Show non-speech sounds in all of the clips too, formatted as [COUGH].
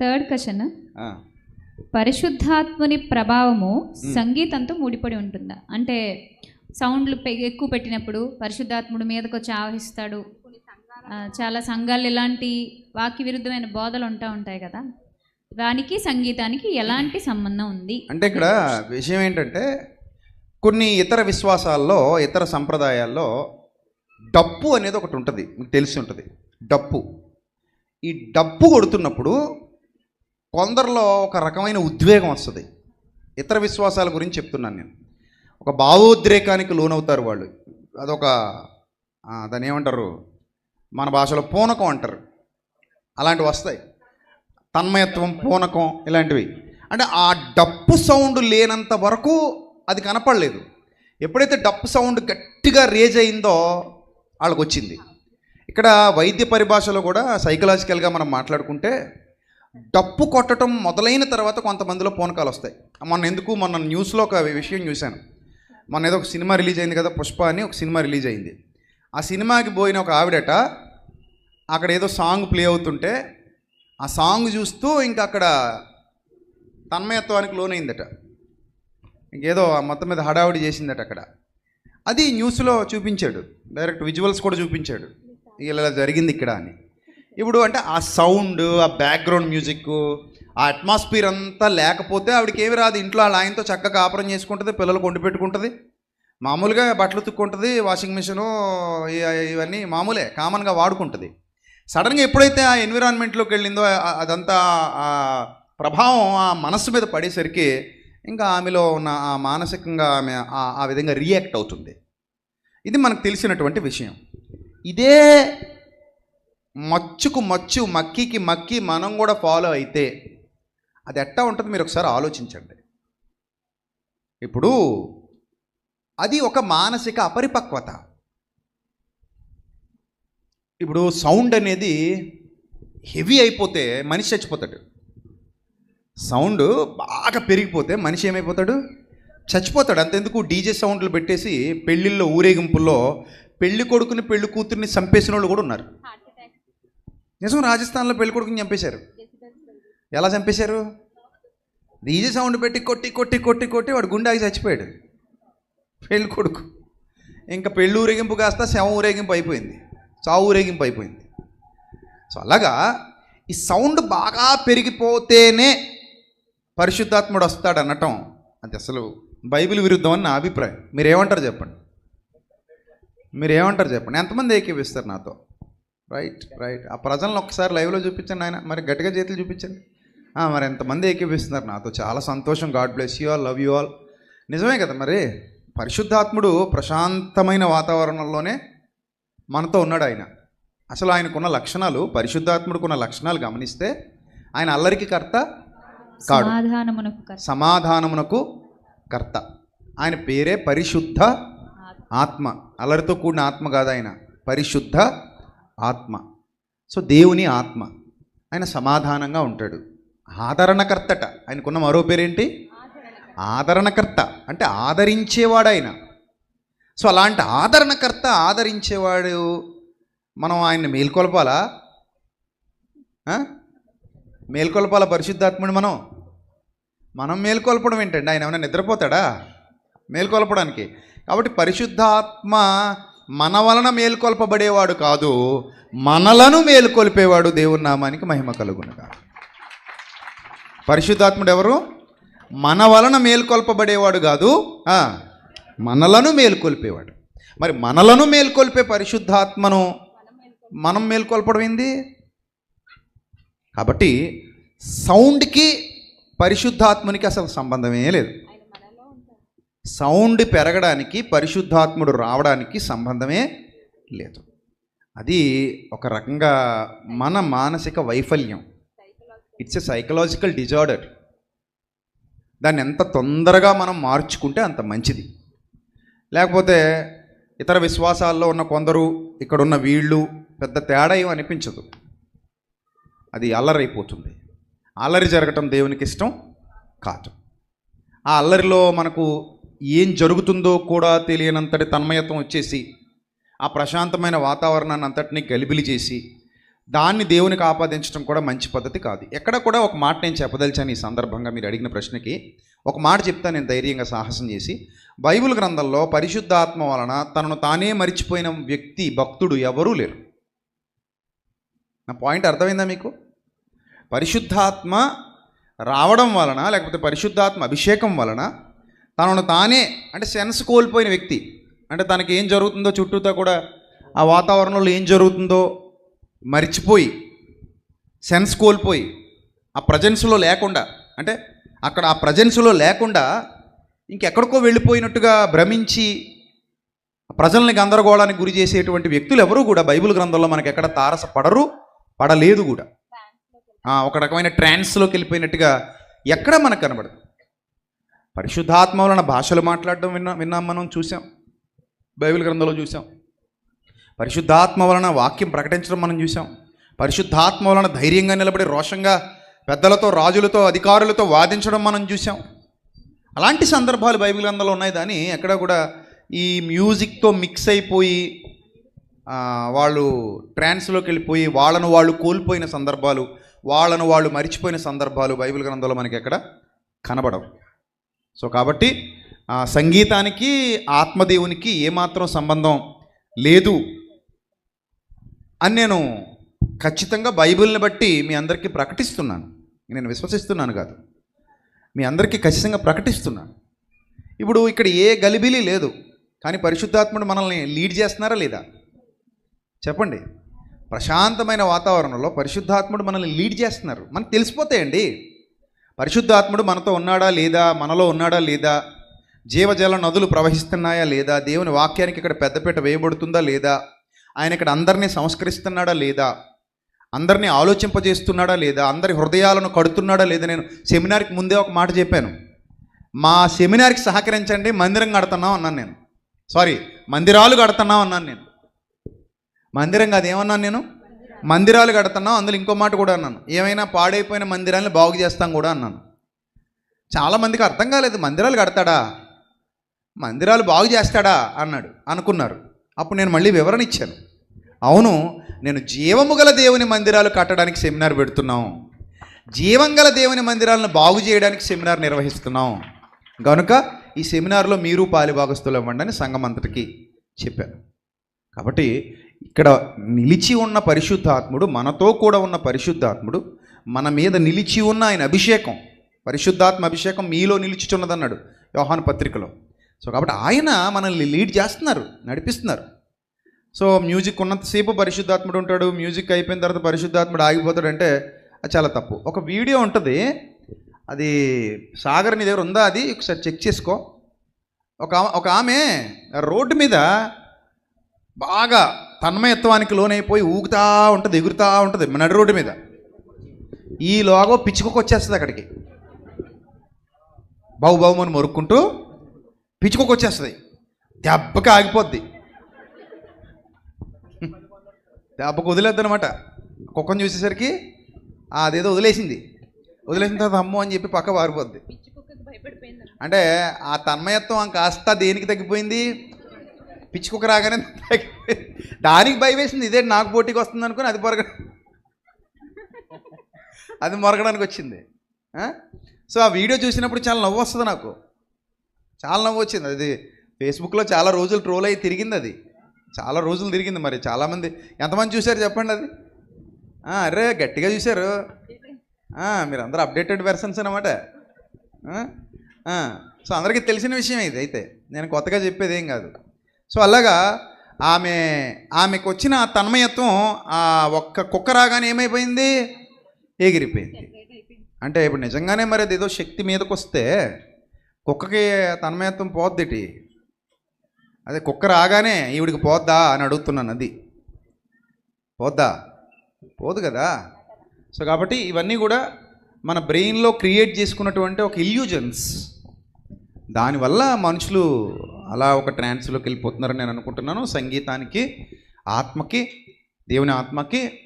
Third question పరిశుద్ధాత్మని ప్రభావము సంగీతంతో ముడిపడి ఉంటుందా? అంటే సౌండ్లు ఎక్కువ పెట్టినప్పుడు పరిశుద్ధాత్ముడు మీదకి వచ్చి ఆవహిస్తాడు చాలా సంఘాలు ఇలాంటి వాక్య విరుద్ధమైన బోధలు ఉంటా ఉంటాయి కదా. దానికి సంగీతానికి ఎలాంటి సంబంధం ఉంది? అంటే ఇక్కడ విషయం ఏంటంటే కొన్ని ఇతర విశ్వాసాల్లో ఇతర సంప్రదాయాల్లో డప్పు అనేది ఒకటి ఉంటుంది. మీకు తెలిసి ఉంటుంది. డప్పు. ఈ డప్పు కొడుతున్నప్పుడు కొందరిలో ఒక రకమైన ఉద్వేగం వస్తుంది. ఇతర విశ్వాసాల గురించి చెప్తున్నాను నేను. ఒక భావోద్రేకానికి లోనవుతారు వాళ్ళు. అదొక దాని దాన్ని ఏమంటారు? మన భాషలో పూనకం అంటారు. అలాంటివి వస్తాయి. తన్మయత్వం పూనకం ఇలాంటివి. అంటే ఆ డప్పు సౌండ్ లేనంత వరకు అది కనపడలేదు. ఎప్పుడైతే డప్పు సౌండ్ గట్టిగా రేజ్ అయిందో వాళ్ళకు వచ్చింది ఇక్కడ వైద్య పరిభాషలో కూడా సైకలాజికల్గా మనం మాట్లాడుకుంటే డప్పు కొట్టడం మొదలైన తర్వాత కొంతమందిలో పూనకాలు వస్తాయి. మొన్న ఎందుకు? మొన్న న్యూస్లో ఒక విషయం చూశాను. మొన్న ఏదో ఒక సినిమా రిలీజ్ అయింది కదా పుష్ప అని ఒక సినిమా రిలీజ్ అయింది. ఆ సినిమాకి పోయిన ఒక ఆవిడట అక్కడ ఏదో సాంగ్ ప్లే అవుతుంటే ఆ సాంగ్ చూస్తూ ఇంకా అక్కడ తన్మయత్వానికి లోనైందట. ఇంకేదో ఆ మొత్తం మీద హడావుడి చేసిందట అక్కడ. అది న్యూస్లో చూపించాడు. డైరెక్ట్ విజువల్స్ కూడా చూపించాడు. ఇలా జరిగింది ఇక్కడ అని. ఇప్పుడు అంటే ఆ సౌండ్ ఆ బ్యాక్గ్రౌండ్ మ్యూజిక్ ఆ అట్మాస్ఫియర్ అంతా లేకపోతే ఆవిడకి ఏమి రాదు. ఇంట్లో వాళ్ళ ఆయనతో చక్కగా కాపురం చేసుకుంటుంది పిల్లలు కొండి పెట్టుకుంటుంది. మామూలుగా బట్టలు ఉతుక్కుంటుంది వాషింగ్ మిషను ఇవన్నీ మామూలే కామన్గా వాడుకుంటుంది. సడన్గా ఎప్పుడైతే ఆ ఎన్విరాన్మెంట్లోకి వెళ్ళిందో అదంతా ఆ ప్రభావం ఆ మనస్సు మీద పడేసరికి ఇంకా ఆమెలో ఉన్న ఆ మానసికంగా ఆమె ఆ విధంగా రియాక్ట్ అవుతుంది. ఇది మనకు తెలిసినటువంటి విషయం. ఇదే మచ్చుకు మచ్చు మక్కికి మక్కి మనం కూడా ఫాలో అయితే అది ఎట్టా ఉంటుంది మీరు ఒకసారి ఆలోచించండి. ఇప్పుడు అది ఒక మానసిక అపరిపక్వత. ఇప్పుడు సౌండ్ అనేది హెవీ అయిపోతే మనిషి చచ్చిపోతాడు. సౌండ్ బాగా పెరిగిపోతే మనిషి ఏమైపోతాడు? చచ్చిపోతాడు. అంతెందుకు డీజే సౌండ్లు పెట్టేసి పెళ్ళిళ్ళలో ఊరేగింపుల్లో పెళ్ళి కొడుకుని పెళ్ళి కూతుర్ని చంపేసిన వాళ్ళు కూడా ఉన్నారు. నిజం రాజస్థాన్లో పెళ్ళి కొడుకుని చంపేశారు. ఎలా చంపేశారు? డీజే సౌండ్ పెట్టి కొట్టి కొట్టి కొట్టి కొట్టి వాడు గుండాకి చచ్చిపోయాడు. పెళ్ళి కొడుకు. ఇంకా పెళ్ళి ఊరేగింపు కాస్త శవం ఊరేగింపు అయిపోయింది. చావు ఊరేగింపు అయిపోయింది. సో అలాగా ఈ సౌండ్ బాగా పెరిగిపోతేనే పరిశుద్ధాత్ముడు వస్తాడు అనటం అది అసలు బైబిల్ విరుద్ధం అని నా అభిప్రాయం. మీరు ఏమంటారు చెప్పండి? మీరు ఏమంటారు చెప్పండి? ఎంతమంది ఏకీపిస్తారు నాతో? రైట్ రైట్ ఆ ప్రజలను ఒకసారి లైవ్లో చూపించండి ఆయన. మరి గట్టిగా చేతులు చూపించండి. మరి ఎంతమంది ఏకీపిస్తున్నారు నాతో చాలా సంతోషం. God bless you all love you all నిజమే కదా మరి? పరిశుద్ధాత్ముడు ప్రశాంతమైన వాతావరణంలోనే మనతో ఉన్నాడు ఆయన. అసలు ఆయనకున్న లక్షణాలు పరిశుద్ధాత్ముడికున్న లక్షణాలు గమనిస్తే ఆయన అల్లరికి కర్త కాడు. సమాధానమునకు కర్త. సమాధానమునకు కర్త. ఆయన పేరే పరిశుద్ధ ఆత్మ. అల్లరితో కూడిన ఆత్మ కాదు ఆయన. పరిశుద్ధ ఆత్మ. సో దేవుని ఆత్మ. ఆయన సమాధానంగా ఉంటాడు. ఆదరణకర్తట. ఆయనకున్న మరో పేరేంటి? ఆదరణకర్త. అంటే ఆదరించేవాడు ఆయన సో అలాంటి ఆదరణకర్త ఆదరించేవాడు మనం ఆయన్ని మేల్కొల్పాలా? మేల్కొల్పాల పరిశుద్ధాత్ముడు మనం? మనం మేల్కొల్పడం ఏంటండి? ఆయన ఏమైనా నిద్రపోతాడా? మేల్కొల్పడానికి. కాబట్టి పరిశుద్ధాత్మ మన వలన మేల్కొల్పబడేవాడు కాదు మనలను మేల్కొల్పేవాడు దేవుని నామానికి మహిమ కలుగునగా. పరిశుద్ధాత్ముడు ఎవరు? మన వలన మేల్కొల్పబడేవాడు కాదు మనలను మేల్కొల్పేవాడు. మరి మనలను మేల్కొల్పే పరిశుద్ధాత్మను మనం మేల్కొల్పడమైంది కాబట్టి సౌండ్కి పరిశుద్ధాత్మునికి అసలు సంబంధమే లేదు. సౌండ్ పెరగడానికి పరిశుద్ధాత్ముడు రావడానికి సంబంధమే లేదు. అది ఒక రకంగా మన మానసిక వైఫల్యం. ఇట్స్ ఎ సైకలాజికల్ డిజార్డర్ దాన్ని ఎంత తొందరగా మనం మార్చుకుంటే అంత మంచిది. లేకపోతే ఇతర విశ్వాసాల్లో ఉన్న కొందరు ఇక్కడ ఉన్న వీళ్ళు పెద్ద తేడా ఏం అనిపించదు. అది అల్లరైపోతుంది. అల్లరి జరగటం దేవునికి ఇష్టం కాదు. ఆ అల్లరిలో మనకు ఏం జరుగుతుందో కూడా తెలియనంతటి తన్మయత్వం వచ్చేసి ఆ ప్రశాంతమైన వాతావరణాన్ని అంతటినీ గలిబిలి చేసి దాన్ని దేవునికి ఆపాదించడం కూడా మంచి పద్ధతి కాదు. ఎక్కడ కూడా ఒక మాట నేను చెప్పదలిచాను ఈ సందర్భంగా మీరు అడిగిన ప్రశ్నకి. ఒక మాట చెప్తా నేను ధైర్యంగా సాహసం చేసి బైబిల్ గ్రంథంలో పరిశుద్ధాత్మ వలన తనను తానే మరిచిపోయిన వ్యక్తి భక్తుడు ఎవరూ లేరు. నా పాయింట్ అర్థమైందా మీకు? పరిశుద్ధాత్మ రావడం వలన లేకపోతే పరిశుద్ధాత్మ అభిషేకం వలన తనను తానే అంటే సెన్స్ కోల్పోయిన వ్యక్తి. అంటే తనకి ఏం జరుగుతుందో చుట్టూతో కూడా ఆ వాతావరణంలో ఏం జరుగుతుందో మరిచిపోయి సెన్స్ కోల్పోయి ఆ ప్రజెన్స్లో లేకుండా అంటే అక్కడ ఆ ప్రజెన్స్లో లేకుండా ఇంకెక్కడికో వెళ్ళిపోయినట్టుగా భ్రమించి ప్రజల్ని గందరగోళానికి గురి చేసేటువంటి వ్యక్తులు ఎవరు కూడా బైబిల్ గ్రంథంలో మనకి ఎక్కడ తారస పడరు పడలేదు కూడా. ఒక రకమైన ట్రాన్స్లోకి వెళ్ళిపోయినట్టుగా ఎక్కడ మనకు కనబడదు. పరిశుద్ధాత్మ వలన భాషలు మాట్లాడడం విన్నా విన్నాం మనం చూసాం బైబిల్ గ్రంథంలో చూసాం పరిశుద్ధాత్మ వలన వాక్యం ప్రకటించడం మనం చూసాం పరిశుద్ధాత్మ వలన ధైర్యంగా నిలబడి రోషంగా పెద్దలతో రాజులతో అధికారులతో వాదించడం మనం చూసాం అలాంటి సందర్భాలు బైబిల్ గ్రంథంలో ఉన్నాయి. కానీ ఎక్కడ కూడా ఈ మ్యూజిక్తో మిక్స్ అయిపోయి వాళ్ళు ట్రాన్స్లోకి వెళ్ళిపోయి వాళ్ళను వాళ్ళు కోల్పోయిన సందర్భాలు వాళ్ళను వాళ్ళు మరిచిపోయిన సందర్భాలు బైబిల్ గ్రంథంలో మనకి ఎక్కడ కనబడవు. సో కాబట్టి సంగీతానికి ఆత్మదేవునికి ఏమాత్రం సంబంధం లేదు అని నేను ఖచ్చితంగా బైబిల్ని బట్టి మీ అందరికీ ప్రకటిస్తున్నాను. నేను విశ్వసిస్తున్నాను కాదు. మీ అందరికీ ఖచ్చితంగా ప్రకటిస్తున్నాను. ఇప్పుడు ఇక్కడ ఏ గలిబిలి లేదు. కానీ పరిశుద్ధాత్ముడు మనల్ని లీడ్ చేస్తున్నారా లేదా? చెప్పండి. ప్రశాంతమైన వాతావరణంలో పరిశుద్ధాత్ముడు మనల్ని లీడ్ చేస్తున్నారు. మనకు తెలిసిపోతాయండి. పరిశుద్ధాత్ముడు మనతో ఉన్నాడా లేదా మనలో ఉన్నాడా లేదా జీవజల నదులు ప్రవహిస్తున్నాయా లేదా దేవుని వాక్యానికి ఇక్కడ పెద్దపీట వేయబడుతుందా లేదా ఆయన ఇక్కడ అందరినీ సంస్కరిస్తున్నాడా లేదా అందరినీ ఆలోచింపజేస్తున్నాడా లేదా అందరి హృదయాలను కడుతున్నాడా లేదా నేను సెమినార్కి ముందే ఒక మాట చెప్పాను. మా సెమినార్కి సహకరించండి మందిరం కడుతున్నాం అన్నాను నేను. సారీ మందిరాలు కడుతున్నాం అన్నాను నేను. మందిరం కాదు ఏమన్నాను నేను? మందిరాలు కడుతున్నాం అందులో ఇంకో మాట కూడా అన్నాను. ఏమైనా పాడైపోయిన మందిరాలను బాగు చేస్తాం కూడా అన్నాను. చాలామందికి అర్థం కాలేదు మందిరాలు కడతాడా? మందిరాలు బాగు చేస్తాడా? అన్నాడు. అనుకున్నారు. అప్పుడు నేను మళ్ళీ వివరణ ఇచ్చాను. అవును నేను జీవము గల దేవుని మందిరాలు కట్టడానికి సెమినార్ పెడుతున్నాం. జీవం గల దేవుని మందిరాలను బాగు చేయడానికి సెమినార్ నిర్వహిస్తున్నాం. కనుక ఈ సెమినార్లో మీరు పాలిభాగస్తులు ఇవ్వండి అని సంఘం అంతటికి చెప్పాను. కాబట్టి ఇక్కడ నిలిచి ఉన్న పరిశుద్ధాత్ముడు మనతో కూడా ఉన్న పరిశుద్ధాత్ముడు మన మీద నిలిచి ఉన్న ఆయన అభిషేకం పరిశుద్ధాత్మ అభిషేకం మీలో నిలిచిచున్నదన్నాడు యోహాను పత్రికలో. సో కాబట్టి ఆయన మనల్ని లీడ్ చేస్తున్నారు నడిపిస్తున్నారు. సో మ్యూజిక్ ఉన్నంతసేపు పరిశుద్ధాత్ముడు ఉంటాడు మ్యూజిక్ అయిపోయిన తర్వాత పరిశుద్ధాత్ముడు ఆగిపోతాడు అంటే అది చాలా తప్పు. ఒక వీడియో ఉంటుంది అది సాగర్ నీ దగ్గర ఉందా అది? ఒకసారి చెక్ చేసుకో. ఒక ఆమె- ఒక ఆమె రోడ్డు మీద బాగా తన్మయత్వానికి లోనైపోయి ఊగుతా ఉంటుంది ఎగురుతా ఉంటుంది నడి రోడ్డు మీద. ఈ లోగో పిచ్చుకొక వచ్చేస్తుంది అక్కడికి. బావు బావు అని మొరుక్కుంటూ పిచ్చుకొక వచ్చేస్తుంది దెబ్బకి ఆగిపోద్ది. దెబ్బకు వదిలేద్దనమాట కుక్కను చూసేసరికి అదేదో వదిలేసింది. వదిలేసిన తర్వాత అమ్మో అని చెప్పి పక్క పారిపోద్ది అంటే ఆ తన్మయత్వం కాస్త దేనికి తగ్గిపోయింది? పిచ్చి రాగానే [LAUGHS] దానికి భయం వేసింది. ఇదే నాకు పోటీకి వస్తుంది అనుకుని అది పొరగ అది మొరగడానికి వచ్చింది. సో ఆ వీడియో చూసినప్పుడు చాలా నవ్వు వస్తుంది నాకు. చాలా నవ్వు వచ్చింది. అది ఫేస్బుక్లో చాలా రోజులు ట్రోల్ అయ్యి తిరిగింది అది. చాలా రోజులు తిరిగింది మరి. చాలామంది ఎంతమంది చూశారు చెప్పండి అది? అరే గట్టిగా చూశారు. మీరందరూ మీరు అందరూ అప్డేటెడ్ వెర్షన్స్ అనమాట సో అందరికీ తెలిసిన విషయం ఇది అయితే. నేను కొత్తగా చెప్పేది ఏం కాదు. సో అలాగా ఆమె ఆమెకు వచ్చిన తన్మయత్వం ఆ ఒక్క కుక్క రాగానే ఏమైపోయింది? ఎగిరిపోయింది అంటే ఇప్పుడు నిజంగానే మరి అది ఏదో శక్తి మీదకి వస్తే కుక్కకి తన్మయత్వం పోద్దిటి. అదే కుక్క రాగానే ఈవిడికి పోద్దా అని అడుగుతున్నాను అది. పోద్దా? పోదు కదా. సో కాబట్టి ఇవన్నీ కూడా మన బ్రెయిన్లో క్రియేట్ చేసుకున్నటువంటి ఒక ఇల్యూజన్స్. దానివల్ల మనుషులు అలా ఒక ట్రాన్స్లోకి వెళ్ళిపోతున్నారని నేను అనుకుంటున్నాను. సంగీతానికి ఆత్మకి దేవుని ఆత్మకి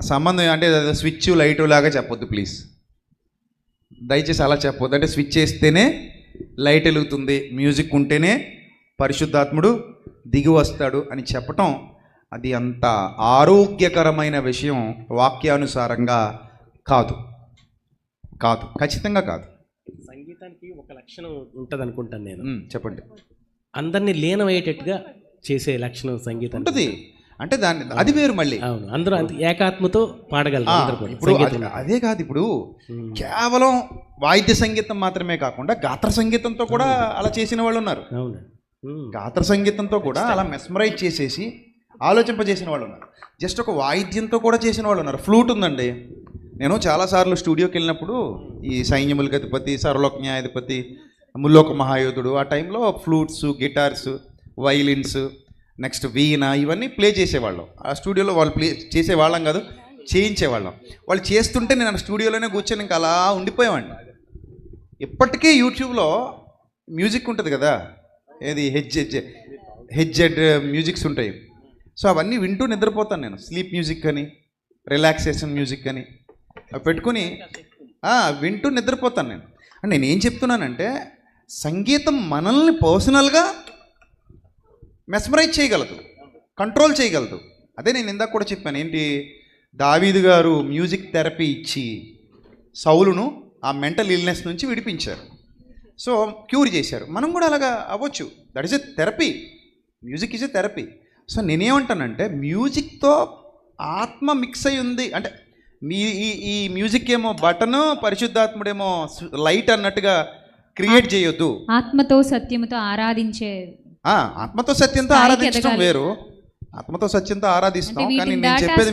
సంబంధం అంటే స్విచ్ లైట్ లాగా చెప్పొద్దు ప్లీజ్. దయచేసి అలా చెప్పొద్దు. అంటే స్విచ్ చేస్తేనే లైట్ వెలుగుతుంది మ్యూజిక్ ఉంటేనే పరిశుద్ధాత్ముడు దిగి వస్తాడు అని చెప్పటం అది అంత ఆరోగ్యకరమైన విషయం వాక్యానుసారంగా కాదు. కాదు. ఖచ్చితంగా కాదు. సంగీతానికి ఒక లక్షణం ఉంటుంది అనుకుంటాను నేను చెప్పండి. అందరినీ లీనమయ్యేటట్టుగా చేసే లక్షణం సంగీతం ఉంటుంది. అంటే దాన్ని అది వేరు మళ్ళీ. అవును. అందరూ అంత ఏకాత్మతో పాడగలరు. ఇప్పుడు అది- కాదు ఇప్పుడు. కేవలం వాయిద్య సంగీతం మాత్రమే కాకుండా గాత్ర సంగీతంతో కూడా అలా చేసిన వాళ్ళు ఉన్నారు. అవును. గాత్ర సంగీతంతో కూడా అలా మెస్మరైజ్ చేసేసి ఆలోచింపజేసిన వాళ్ళు ఉన్నారు. జస్ట్ ఒక వాయిద్యంతో కూడా చేసిన వాళ్ళు ఉన్నారు. ఫ్లూట్ ఉందండి. నేను చాలాసార్లు స్టూడియోకి వెళ్ళినప్పుడు ఈ సైన్యములకి అధిపతి సర్వలోక న్యాయాధిపతి ముల్లోక మహాయోధుడు ఆ టైంలో flutes guitars violins next veena ఇవన్నీ ప్లే చేసేవాళ్ళం. ఆ స్టూడియోలో వాళ్ళు ప్లే చేసేవాళ్ళం కాదు చేయించేవాళ్ళం. వాళ్ళు చేస్తుంటే నేను ఆ స్టూడియోలోనే కూర్చొని ఇంకా అలా ఉండిపోయేవాడిని. ఇప్పటికీ యూట్యూబ్లో మ్యూజిక్ ఉంటుంది కదా ఏది H H H Z musics ఉంటాయి. సో అవన్నీ వింటూ నిద్రపోతాను నేను. స్లీప్ మ్యూజిక్ అని రిలాక్సేషన్ మ్యూజిక్ అని అవి పెట్టుకుని వింటూ నిద్రపోతాను నేను. నేను ఏం చెప్తున్నానంటే సంగీతం మనల్ని పర్సనల్గా మెస్మరైజ్ చేయగలదు కంట్రోల్ చేయగలదు. అదే నేను ఇందాక కూడా చెప్పాను ఏంటి? దావీదు గారు మ్యూజిక్ థెరపీ ఇచ్చి సౌలును ఆ మెంటల్ ఇల్నెస్ నుంచి విడిపించారు. సో క్యూర్ చేశారు. మనం కూడా అలాగా అవ్వచ్చు. That is a therapy music is a therapy so నేనేమంటానంటే మ్యూజిక్తో ఆత్మ మిక్స్ అయి ఉంది. అంటే మీ ఈ ఈ మ్యూజిక్ ఏమో బటన్ పరిశుద్ధాత్ముడేమో లైట్ అన్నట్టుగా క్రియేట్ చేయొద్దు. ఆత్మతో సత్యముతో ఆరాధించే ఆత్మతో సత్యంతో ఆరాధించడం. వేరు. ఆత్మతో సత్యంతో ఆరాధిస్తాం కానీ నేను చెప్పేది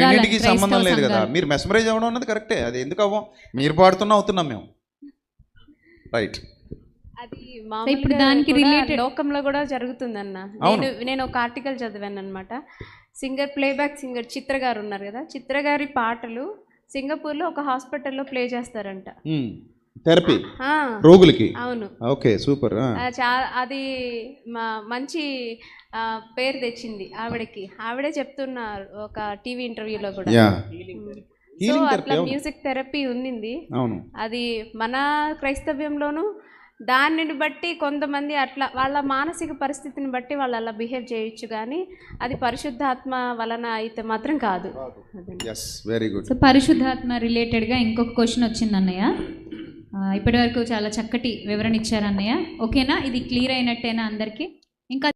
రెండింటికి సంబంధం లేదు కదా. మీరు మెస్మరైజ్ అవ్వడం అన్నది కరెక్టే అది ఎందుకు అవ్వం? మీరు పాడుతున్నా అవుతున్నాం మేము. రైట్ అది ఇప్పుడు దానికి related- లోకంలో కూడా జరుగుతుందన్న. నేను నేను ఒక ఆర్టికల్ చదివాను అనమాట సింగర్ ప్లేబ్యాక్ సింగర్ చిత్ర గారు ఉన్నారు కదా? చిత్ర గారి పాటలు సింగపూర్లో ఒక హాస్పిటల్లో ప్లే చేస్తారంట. థెరపీ? ఆ, రోగులకి? అవును. Okay super. అది మా మంచి పేరు తెచ్చింది ఆవిడకి. ఆవిడే చెప్తున్నారు ఒక టీవీ ఇంటర్వ్యూలో కూడా. సో హీలింగ్ థెరపీ అట్లా మ్యూజిక్ థెరపీ ఉంది అవును. అది మన క్రైస్తవ్యంలోనూ దానిని బట్టి కొంతమంది అట్లా వాళ్ళ మానసిక పరిస్థితిని బట్టి వాళ్ళు అలా బిహేవ్ చేయొచ్చు కానీ అది పరిశుద్ధాత్మ వలన అయితే మాత్రం కాదు. వెరీ గుడ్ సో పరిశుద్ధాత్మ రిలేటెడ్గా ఇంకొక క్వశ్చన్ వచ్చింది అన్నయ్య. ఇప్పటివరకు చాలా చక్కటి వివరణ ఇచ్చారు అన్నయ్య. ఓకేనా ఇది క్లియర్ అయినట్టేనా అందరికీ? ఇంకా